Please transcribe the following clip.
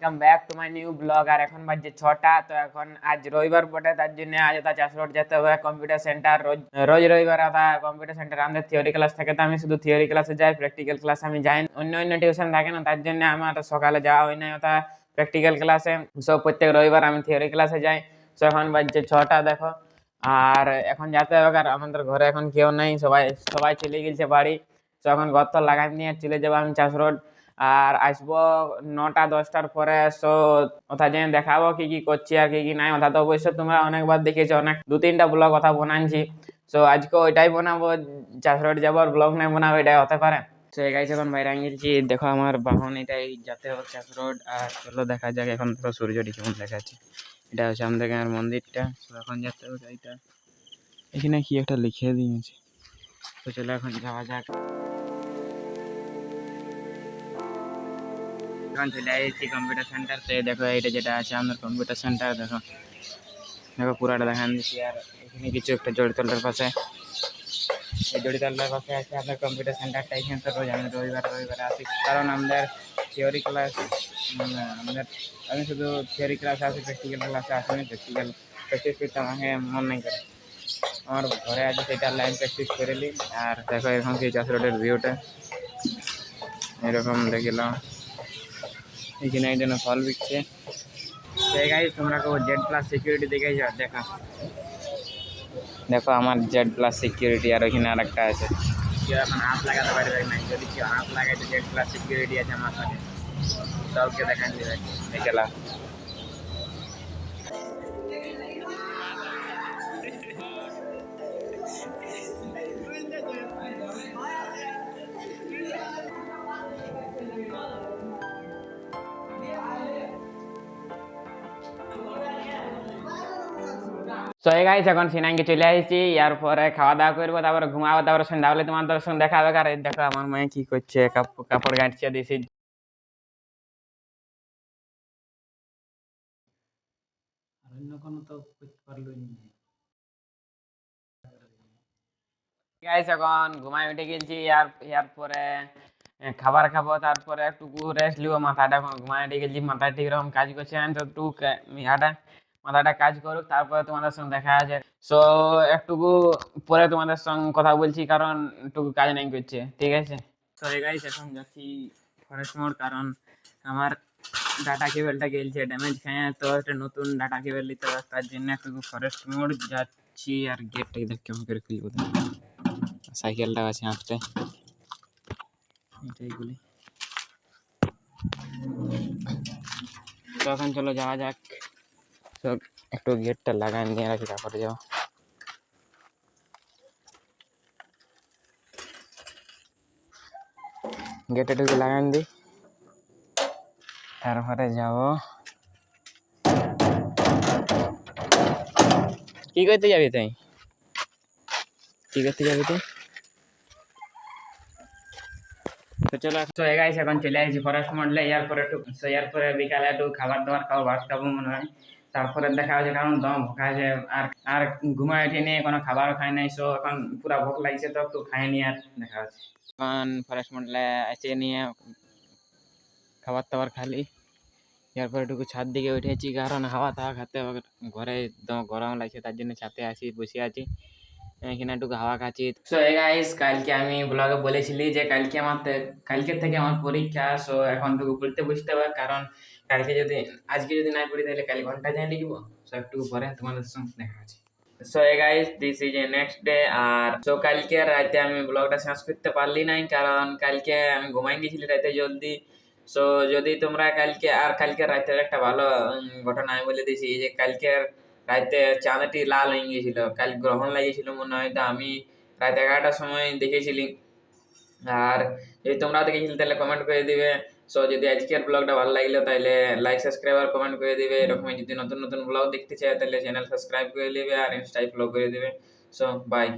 Welcome back to my new blog আর এখন বাজছে ছটা, তো এখন আজ রবিবার বটে, তার জন্য আজ ওটা চাষ রোড যেতে হবে কম্পিউটার সেন্টার রোজ রোজ রবিবার ওটা কম্পিউটার সেন্টার আমাদের থিওরি ক্লাস থাকে, তো আমি শুধু থিওরি ক্লাসে যাই প্র্যাকটিক্যাল ক্লাস আমি যাই অন্য অন্য টিউশন থাকে না, তার জন্য আমার সকালে যাওয়া হয় না ওটা প্র্যাকটিক্যাল ক্লাসে সব প্রত্যেক রবিবার আমি থিওরি ক্লাসে যাই। তো এখন বাজছে ছটা, দেখো। আর এখন যেতে হবে আর আমাদের ঘরে এখন কেউ নেই, সবাই সবাই চলে গেছে বাড়ি। তো এখন ঘর তো লাগাই নিয়ে চলে যাব আমি চাষ রোড আর আসব নটা, দশটার পরে সো ওটা যেন দেখাবো কি কি করছি আর কি কি নাই। ওটা তো অবশ্য তোমরা অনেকবার দেখেছ, অনেক দু তিনটা ব্লগ কথা বানাচ্ছি সো আজকে ওইটাই বানাবো চাষ রোড যাব ব্লগ নাই বানাবো, এটাই হতে পারে। তো এই গাইছে এখন বাইরে গেছি। দেখো আমার বাহন এটাই যাতে হবে চাষ রোড আর চলো দেখা যাক, এখন দেখো সূর্যটি কেমন দেখাচ্ছে। এটা হচ্ছে আমাদের গাঁয়ের মন্দিরটা। এখন যেতে হবে এইটা। এখানে কি একটা লিখে দিয়েছে। তো চলো এখন যাওয়া যাক। এখন চলে এসেছি কম্পিউটার সেন্টার তো। দেখো, এইটা যেটা আছে আমাদের কম্পিউটার সেন্টার দেখো। দেখো, পুরাটা দেখান দিচ্ছি। আর এখানে কিছু একটা জড়িতলার পাশে। এই জড়িতলার পাশে আছে আপনার কম্পিউটার সেন্টারটা এখানে তো রোজ আমি রবিবার রবিবার আসি। কারণ আমাদের থিওরি ক্লাস আমাদের, আমি শুধু থিওরি ক্লাসে আসি প্র্যাকটিক্যাল ক্লাসে আসিনি প্র্যাকটিক্যাল প্র্যাকটিস করতে আমাকে মন নেই করে। আমার ঘরে আছে সেটা লাইন প্র্যাকটিস করে আর দেখো এখন কি চাষ রোডের ভিউটা এরকম দেখিলাম। এখানে একজন ফল বিকছে দেখাই তোমরা কেউ জেড প্লাস সিকিউরিটি দেখে যাও দেখো দেখো আমার জেড প্লাস সিকিউরিটি আর ওইখানে আর একটা আছে কেউ এখন হাত লাগাতে পারবে না যদি কেউ হাত লাগাই তো জেড প্লাস সিকিউরিটি আছে আমার সাথে সবকে দেখান দিবে দেখলা তো এই গাইস এখন সিনাঙ্গে চলে আসছি ইয়ার পরে খাওয়া দাওয়া করব, তারপরে ঘুমাবো, তারপরে সন্ধ্যাবেলা তোমাদের সঙ্গে দেখা হবে। দেখো আমার মেয়ে কি করছে কাপড় গাঁটছে গাইস এখন ঘুমাই উঠে গেছি, ইয়ার ইয়ার পরে খাবার খাব, তারপরে একটু রেস্ট লিবো মাথাটা এখন ঘুমাই উঠে গেছি মাথা ঠিক রকম কাজ করছে না, তো মাথাটা কাজ করুক, তারপরে তোমাদের সঙ্গে দেখা আছে সো একটুকু পরে তোমাদের সঙ্গে কথা বলছি, কারণ একটু কাজ নাই করছে, ঠিক আছে? তো গাইস এখন যাচ্ছি ফরেস্ট মোড কারণ আমার ডাটা কেবলটা গেলছে ড্যামেজ খেয়ে, তো একটা নতুন ডাটা কেবল নিতে হবে, তার জন্য একটু ফরেস্ট মোড যাচ্ছি, আর গেটটা দেখ কেমন করে খুলবো সাইকেলটা আছে হাঁটতে। এটাই গুলি তো এখন চলো যাওয়া যাক। তো একটু গেটটা লাগাই, নিয়ে রাখি তারপরে যাও গেটে ঢুকে লাগাই দিই। তারপরে যাব। কি করতে যাবি তুই? কি করতে যাবি তুই? তো চলো, তো গাইস এখন চলে আসছি ফরেস্ট মডেলে ইয়ার পরে একটু so ইয়ার পরে বিকালে একটু খাবার দাবার খাব, ভাত খাব মনে হয়। তারপরে দেখা হয়েছে কারণ দম ভোকা আছে আর আর ঘুমায় উঠে নিয়ে কোনো খাবারও খাই নাই সো এখন পুরা ভোক লাগছে তো, একটু খাই নিয়ে আর দেখা হচ্ছে। এখন ফরেস্ট মন্ডলে এসে নিয়ে খাবার দাবার খালি। এরপর একটু ছাদ দিকে উঠেছি, কারণ হাওয়া তাওয়া খেতে ঘরে দম গরম লাগছে, তার জন্য ছাদে আসি বসে আছি। এখানে একটু হাওয়া খাচ্ছি। সো এই গাইস কালকে আমি ব্লগে বলেছিলি যে কালকে আমার তে- কালকে থেকে আমার পরীক্ষা সো এখন টুকু পড়তে বসতে হবে, কারণ কালকে যদি, আজকে যদি না পড়ি তাহলে কাল ঘণ্টা যাই লিখব। সো একটু পরে তোমাদের সঙ্গে দেখা আছে সো এই guys this is a next day R so কালকে রাতে আমি ব্লগটা শেষ করতে পারলি নাই, কারণ কালকে আমি ঘুমাই গেছিলি রাতে জলদি। সো যদি তোমরা কালকে, আর কালকে রাতের একটা ভালো ঘটনা আমি বলে দিয়েছি যে কালকে রাতে চাঁদাটি লাল হয়ে গিয়েছিল। কাল গ্রহণ লাগিয়েছিল মনে হয়, তো আমি রাত এগারোটার সময় দেখেছিলি। আর যদি তোমরাও দেখেছিলে, তাহলে কমেন্ট করে দিবে। সো যদি আজকের ব্লগটা ভালো লাগল, তাহলে লাইক সাবস্ক্রাইব আর কমেন্ট করে দিবে। এরকমই যদি নতুন নতুন ব্লগ দেখতে চাই তাহলে চ্যানেল সাবস্ক্রাইব করে দিবে আর ইনস্টাই ফলো করে দিবে। So by